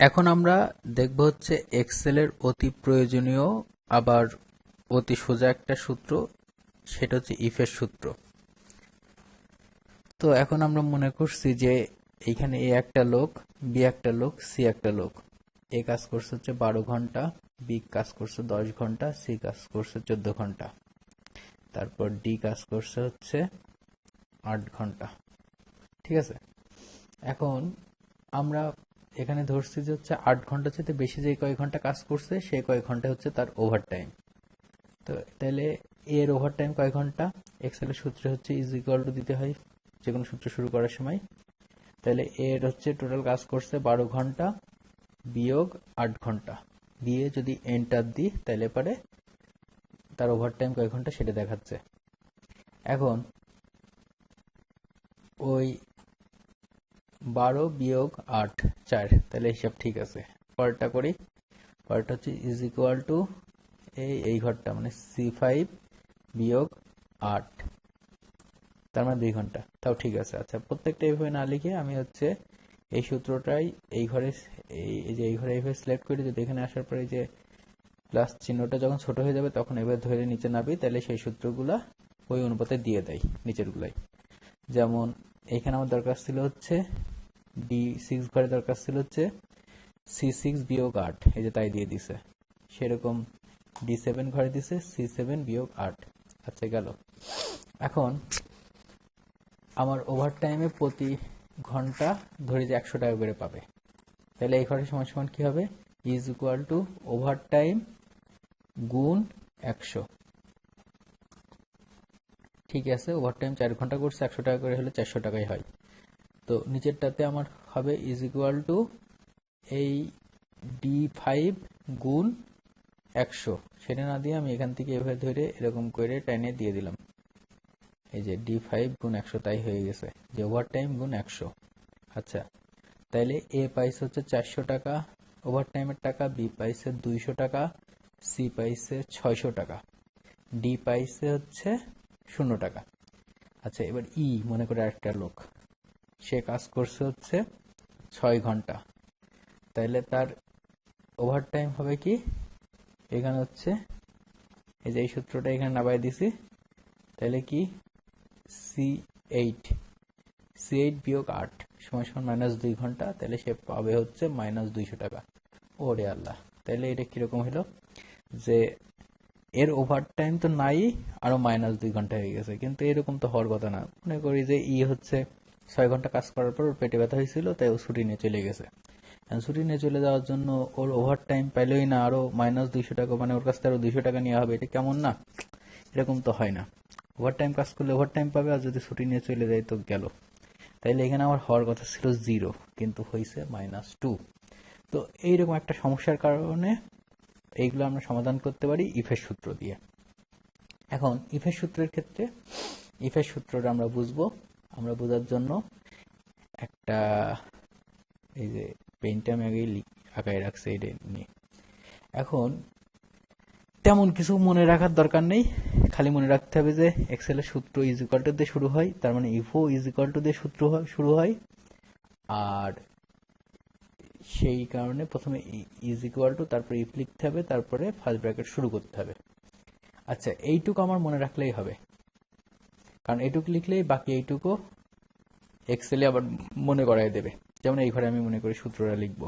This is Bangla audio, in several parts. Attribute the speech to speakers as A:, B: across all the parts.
A: এখন আমরা দেখব হচ্ছে এক্সেলের অতি প্রয়োজনীয়, আবার অতি সোজা একটা সূত্র, সেটা হচ্ছে ইফের সূত্র। তো এখন আমরা মনে করছি যে এইখানে এ একটা লোক, বি একটা লোক, সি একটা লোক। এ কাজ করছে হচ্ছে বারো ঘণ্টা, বি কাজ করছে দশ ঘণ্টা, সি কাজ করছে চোদ্দ ঘণ্টা। তারপর ডি কাজ করছে হচ্ছে আট ঘণ্টা। ঠিক আছে? এখন আমরা এখানে ধরছি যে হচ্ছে আট ঘণ্টা চাইতে বেশি যে কয়েক ঘণ্টা কাজ করছে সেই কয়েক ঘণ্টা হচ্ছে তার ওভার টাইম তো তাহলে এর ওভার টাইম কয় ঘণ্টা এক্সেলের সূত্রে হচ্ছে ইজ ইকুয়াল টু দিতে হয় যে কোনো সূত্র শুরু করার সময়। তাহলে এর হচ্ছে টোটাল কাজ করছে বারো ঘণ্টা বিয়োগ আট ঘণ্টা। দিয়ে যদি এন্টার দিই, তাহলে পরে তার ওভার টাইম কয় ঘণ্টা সেটা দেখাচ্ছে। এখন ওই বারো বিয়োগ আট, চার। তাহলে হিসাব ঠিক আছে। পরেরটা করি। পরেরটা হচ্ছে ইজ ইকুয়াল টু এই এই ঘরটা মানে সি ফাইভ বিয়োগ আট। তার মানে দুই ঘণ্টা। তাও ঠিক আছে। আচ্ছা প্রত্যেকটা এইভাবে না লিখে আমি হচ্ছে এই সূত্রটাই এই ঘরে, এই যে এই ঘরে এইভাবে সিলেক্ট করি, যদি এখানে আসার পরে যে প্লাস চিহ্নটা যখন ছোট হয়ে যাবে, তখন এবার ধরে নিচে নাবি, তাহলে সেই সূত্রগুলা ওই অনুপাতে দিয়ে দেয় নিচের গুলাই যেমন এখানে আমার দরকার ছিল হচ্ছে ডি সিক্স ঘরে দরকার ছিল হচ্ছে সি সিক্স বিয়োগ আট, এই যে তাই দিয়ে দিছে। সেরকম ডি সেভেন ঘরে দিছে সি সেভেন বিয়োগ আট। আচ্ছা গেল। এখন আমার ওভার টাইমে প্রতি ঘণ্টা ধরে যে একশো টাকা করে পাবে। তাহলে এই ঘরে সমান সমান কি হবে? Is equal to over time গুণ একশো। ঠিক আছে ওভার টাইম চার ঘণ্টা করছে, একশো টাকা করে হলে চারশো টাকাই হয়। তো নিচেরটাতে আমার হবে ইজ ইকুয়াল টু এই ডি ফাইভ গুণ একশো। সেটা না দিয়ে আমি এখান থেকে এভাবে ধরে এরকম করে টাইনে দিয়ে দিলাম। এই যে ডি ফাইভ গুণ একশো তাই হয়ে গেছে। যে ওভার টাইম গুণ একশো। আচ্ছা তাইলে এ পাইছে হচ্ছে চারশো টাকা ওভার টাইমের টাকা বি পাইছে দুইশো টাকা সি পাইছে ছয়শো টাকা ডি পাইছে হচ্ছে শূন্য টাকা। আচ্ছা এবার ই মনে করে একটা লোক। সে কাজ করছে হচ্ছে ছয় ঘণ্টা। তাইলে তার ওভার টাইম হবে কি? এখানে হচ্ছে, এই যে এই সূত্রটা এখানে নামাই দিছি তাহলে কি? সি এইট সি এইট বিয়োগ আট সময় সময় মাইনাস দুই ঘণ্টা তাহলে সে পাবে হচ্ছে মাইনাস দুইশো টাকা। ওরে আল্লাহ তাহলে এটা কীরকম হলো? যে এর ওভার টাইম তো নাই, আরও মাইনাস দুই ঘণ্টা হয়ে গেছে, কিন্তু এরকম তো হওয়ার কথা না। মনে করি যে ই হচ্ছে ছয় ঘণ্টা কাজ করার পর ওর পেটে ব্যথা হয়েছিল, তাই ও ছুটি নিয়ে চলে গেছে। ছুটি নিয়ে চলে যাওয়ার জন্য ওর ওভার টাইম পাইলই না, আরও মাইনাস দুইশো টাকা মানে ওর কাছ থেকে আরও দুইশো টাকা নেওয়া হবে, এটা কেমন না? এরকম তো হয় না। ওভার টাইম কাজ করলে ওভার টাইম পাবে, আর যদি ছুটি নিয়ে চলে যায় তো গেল। তাইলে এখানে আমার হওয়ার কথা ছিল জিরো কিন্তু হয়েছে মাইনাস টু তো এইরকম একটা সমস্যার কারণে এইগুলো আমরা সমাধান করতে পারি ইফের সূত্র দিয়ে। এখন, ইফের সূত্রের ক্ষেত্রে, ইফের সূত্রটা আমরা বুঝব আমরা বোঝার জন্য একটা, এই যে পেনটা আমি আগেই আঁকায় রাখছে এটা নিয়ে। এখন তেমন কিছু মনে রাখার দরকার নেই। খালি মনে রাখতে হবে যে এক্সেলের সূত্র ইজ ইকুয়াল টু দিয়ে শুরু হয়, তার মানে ইফো ইজ ইকুয়াল টু দিয়ে সূত্র শুরু হয়। আর সেই কারণে প্রথমে ইজ ইকুয়াল টু তারপরে ইফ লিখতে হবে, তারপরে ফার্স্ট ব্র্যাকেট শুরু করতে হবে। আচ্ছা এইটুকু আমার মনে রাখলেই হবে। কারণ এটুকু লিখলেই বাকি এইটুকু এক্সেলে আবার মনে করাই দেবে। যেমন এই ঘরে আমি মনে করি সূত্রটা লিখব,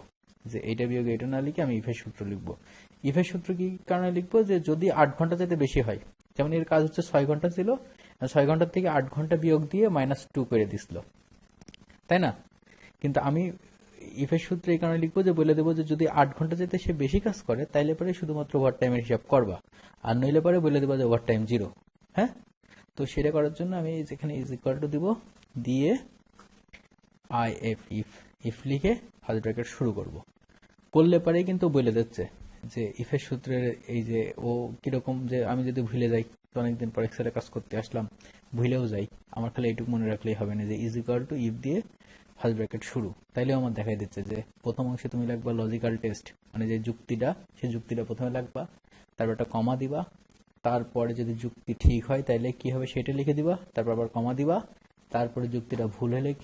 A: যে এইটা বিয়োগ এটা না লিখে আমি ইফের সূত্র লিখব। ইফের সূত্র কি কারণে লিখব? যে যদি আট ঘণ্টা যেতে বেশি হয়, যেমন এর কাজ হচ্ছে ছয় ঘণ্টা ছিল, ছয় ঘণ্টার থেকে আট ঘণ্টা বিয়োগ দিয়ে মাইনাস টু করে দিছিল। তাই না? কিন্তু আমি ইফের সূত্রে এই কারণে লিখব যে বলে দেবো যে যদি আট ঘণ্টা যেতে সে বেশি কাজ করে, তাইলে পরে শুধুমাত্র ওভার টাইমের হিসাব করবা। আর নইলে পরে বলে দেবো যে ওভার টাইম জিরো হ্যাঁ? তো সেটা করার জন্য আমি যেখানে ইজ ইকুয়াল টু দিব, দিয়ে আই এফ ইফ ইফ লিখে ফার্স্ট ব্র্যাকেট শুরু করব। করলে পরেই কিন্তু বলে দিচ্ছে যে ইফের সূত্রের এই যে ও কীরকম যে আমি যদি ভুলে যাই অনেকদিন পর এক্সেলে কাজ করতে আসলাম, ভুলেও যাই, আমার খালি এইটুকু মনে রাখলেই হবে না যে ইজ ইকুয়াল টু ইফ দিয়ে ফার্স্ট ব্র্যাকেট শুরু। তাইলেও আমার দেখাই দিচ্ছে যে প্রথম অংশে তুমি লাগবা লজিক্যাল টেস্ট মানে যে যুক্তিটা, সেই যুক্তিটা প্রথমে লাগবা তারপর একটা কমা দিবা তারপরে যদি যুক্তি ঠিক হয়, তাইলে কি হবে সেটা লিখে দিবা, তারপর আবার কমা দিবা, তারপরে যুক্তিটা ভুল হলে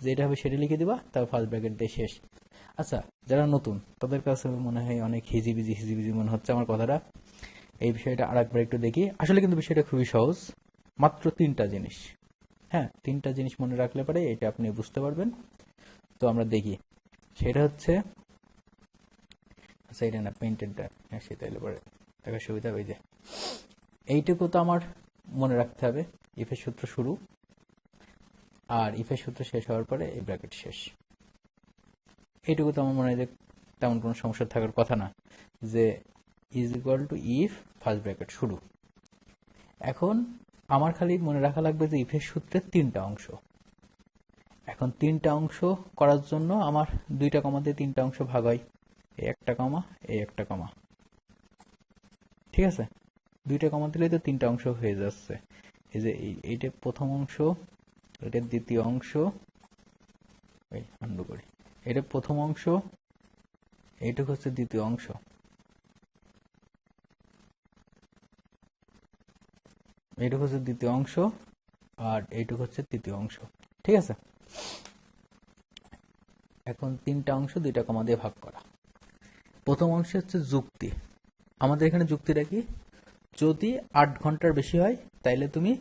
A: যেটা হবে সেটা লিখে দিবা, তারপর ফার্স্ট ব্র্যাকেট দিয়ে শেষ। আচ্ছা যারা নতুন, তাদের কাছে মনে হয় অনেক হিজিবিজি হিজিবিজি মনে হচ্ছে আমার কথাটা। এই বিষয়টা আরেকবার একটু দেখি। আসলে কিন্তু বিষয়টা খুবই সহজ। মাত্র তিনটা জিনিস। হ্যাঁ তিনটা জিনিস মনে রাখলে পারে এটা আপনি বুঝতে পারবেন। তো আমরা দেখি। সেটা হচ্ছে আচ্ছা এটা না পেন্টেডটা হ্যাঁ সেটা এলে পরে। দেখার সুবিধা ওই যে। এইটুকু তো আমার মনে রাখতে হবে। ইফের সূত্র শুরু। আর ইফের সূত্র শেষ হওয়ার পরে এই ব্র্যাকেট শেষ। এইটুকু তো আমার মনে হয় যে তেমন কোনো সমস্যা থাকার কথা না যে is equal to if first bracket শুরু। এখন আমার খালি মনে রাখা লাগবে যে ইফের সূত্রের তিনটা অংশ। এখন তিনটা অংশ করার জন্য আমার দুইটা কমা দিয়ে তিনটা অংশ ভাগ হয়। এই একটা কমা, এই একটা কমা। ঠিক আছে? দুইটা কমা দিলেই তো তিনটা অংশ হয়ে যাচ্ছে। এই যে এইটা প্রথম অংশ, এটা দ্বিতীয় অংশ। এই আন্ডু করি। এটা প্রথম অংশ এইটুকু হচ্ছে দ্বিতীয় অংশ। এইটুকু হচ্ছে দ্বিতীয় অংশ আর এইটুকু হচ্ছে তৃতীয় অংশ। ঠিক আছে? এখন তিনটা অংশ দুইটা কমা দিয়ে ভাগ করা। প্রথম অংশ হচ্ছে যুক্তি। আমাদের এখানে যুক্তিটা কি? যদি আট ঘণ্টার বেশি হয়, তাইলে তুমি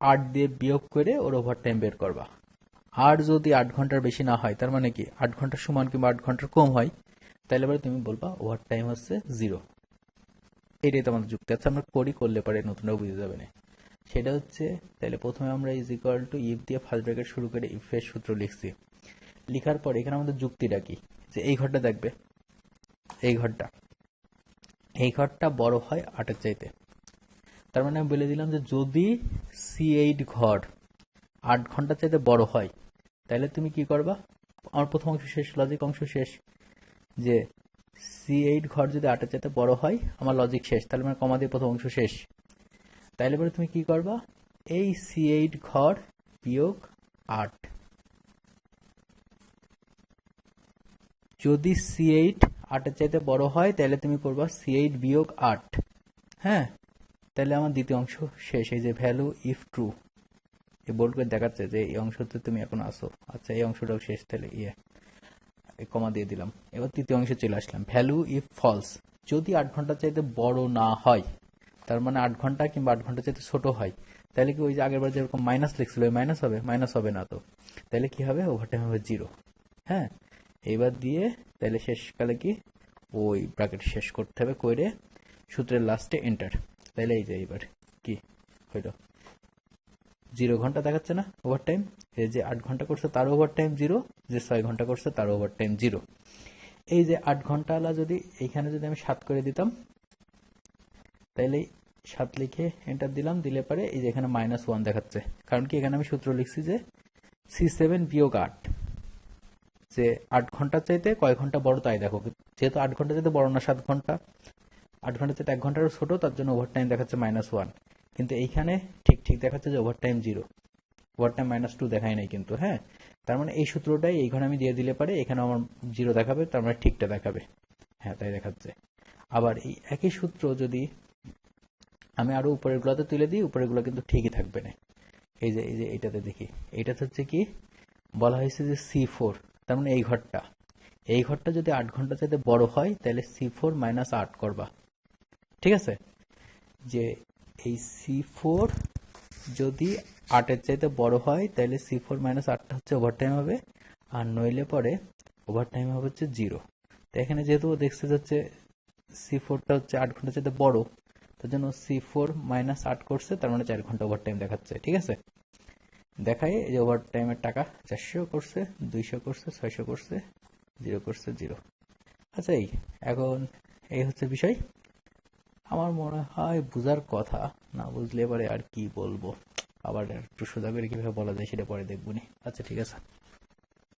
A: আট দিয়ে বিয়োগ করে ওর ওভার টাইম বের করবা। আর যদি আট ঘণ্টার বেশি না হয়, তার মানে কি? আট ঘণ্টার সমান কিংবা আট ঘণ্টার কম হয় তাহলে পরে তুমি বলবা ওভার টাইম হচ্ছে জিরো এটাই তো আমাদের যুক্তি। আছে আমরা করি, করলে পারে নতুনরা বুঝে যাবে না। সেটা হচ্ছে তাহলে প্রথমে আমরা ইজ ইকুয়াল টু ইফ দিয়ে ফার্স্ট ব্র্যাকেট শুরু করে ইফের সূত্র লিখছি। লিখার পর এখানে আমাদের যুক্তিটা কি? যে এই ঘরটা দেখবে, এই ঘরটা। এই ঘরটা বড় হয় আটের চাইতে। তার মানে আমি বলে দিলাম যে যদি সি এইট ঘর আট ঘণ্টার চাইতে বড় হয়, তাহলে তুমি কি করবা? আমার প্রথম অংশ শেষ লজিক অংশ শেষ। যে সি এইট ঘর যদি আটের চাইতে বড় হয়, আমার লজিক শেষ, তাহলে মানে কমা দিয়ে প্রথম অংশ শেষ। তাইলে পরে তুমি কি করবা? এই সি এইট ঘর বিয়োগ আট। যদি সি এইট আটের চাইতে বড় হয়, তাহলে তুমি করবা সি এইট বিয়োগ আট। হ্যাঁ? তাহলে আমার দ্বিতীয় অংশ শেষ, এই যে ভ্যালু ইফ ট্রু এই বোল্ড করে দেখাচ্ছে যে এই অংশতে তুমি এখন আসো আচ্ছা এই অংশটাও শেষ, তাহলে ইয়ে কমা দিয়ে দিলাম। এবার তৃতীয় অংশে চলে আসলাম। ভ্যালু ইফ ফলস যদি আট ঘণ্টার চাইতে বড় না হয়, তার মানে আট ঘণ্টা কিংবা আট ঘণ্টা চাইতে ছোট হয়, তাহলে কি ওই যে আগের বার যেরকম মাইনাস লিখছিল, ওই মাইনাস হবে? মাইনাস হবে না তো। তাহলে কি হবে? ওভারটাইম হবে জিরো হ্যাঁ? এবার দিয়ে তাহলে শেষকালে কি? ওই ব্র্যাকেট শেষ করতে হবে করে সূত্রের লাস্টে এন্টার তাহলে এই যে এইবার কি হইল? জিরো ঘণ্টা দেখাচ্ছে না ওভার টাইম এই যে আট ঘণ্টা করছে তার ওভার টাইম জিরো যে ছয় ঘণ্টা করছে তার ওভার টাইম জিরো এই যে আট ঘণ্টা আলা যদি এইখানে যদি আমি সাত করে দিতাম তাইলে সাত লিখে এন্টার দিলাম, দিলে পরে এই যে এখানে মাইনাস ওয়ান দেখাচ্ছে। কারণ কি এখানে আমি সূত্র লিখছি যে সি সেভেন বিয়োগ আট। যে আট ঘণ্টার চাইতে কয় ঘণ্টা বড় তাই দেখো। যেহেতু আট ঘণ্টা চাইতে বড় না সাত ঘণ্টা, আট ঘণ্টা চাইতে এক ঘন্টারও ছোট, তার জন্য ওভার টাইম দেখাচ্ছে মাইনাস ওয়ান কিন্তু এইখানে ঠিক ঠিক দেখাচ্ছে যে over time zero over time minus two দেখায় নাই কিন্তু হ্যাঁ? তার মানে এই সূত্রটাই এইখানে আমি দিয়ে দিলে পারে এখানে আমার জিরো দেখাবে, তার মানে ঠিকটা দেখাবে। হ্যাঁ তাই দেখাচ্ছে। আবার এই একই সূত্র যদি আমি আরও উপরের গুলাতে তুলে দিই উপরেরগুলো কিন্তু ঠিকই থাকবে না। এই যে এই যে, এইটাতে দেখি। এইটাতে হচ্ছে কি? বলা হয়েছে যে সি ফোর তার মানে এই ঘরটা। এই ঘরটা যদি আট ঘণ্টা চাইতে বড় হয়, তাহলে সি ফোর মাইনাস আট করবা। ঠিক আছে? যে এই সি ফোর যদি আটের চাইতে বড় হয়, তাহলে সি ফোর মাইনাস আটটা হচ্ছে ওভারটাইম হবে। আর নইলে পরে ওভারটাইম হবে হচ্ছে জিরো তো এখানে যেহেতু দেখছে যাচ্ছে সি ফোরটা হচ্ছে আট ঘণ্টা চাইতে বড়, তার জন্য সি ফোর মাইনাস আট করছে, তার মানে চার ঘণ্টা ওভারটাইম দেখাচ্ছে। ঠিক আছে? দেখায় যে ওভার টাইমের টাকা চারশো করছে, দুইশো করছে, ছয়শো করছে, জিরো করছে, জিরো। আচ্ছা এই, এখন এই হচ্ছে বিষয়। আমার মনে হয় বুঝার কথা, না বুঝলে এবারে আর কি বলব? আবার একটু সোজা করে কীভাবে বলা যায় সেটা পরে দেখবনি আচ্ছা ঠিক আছে।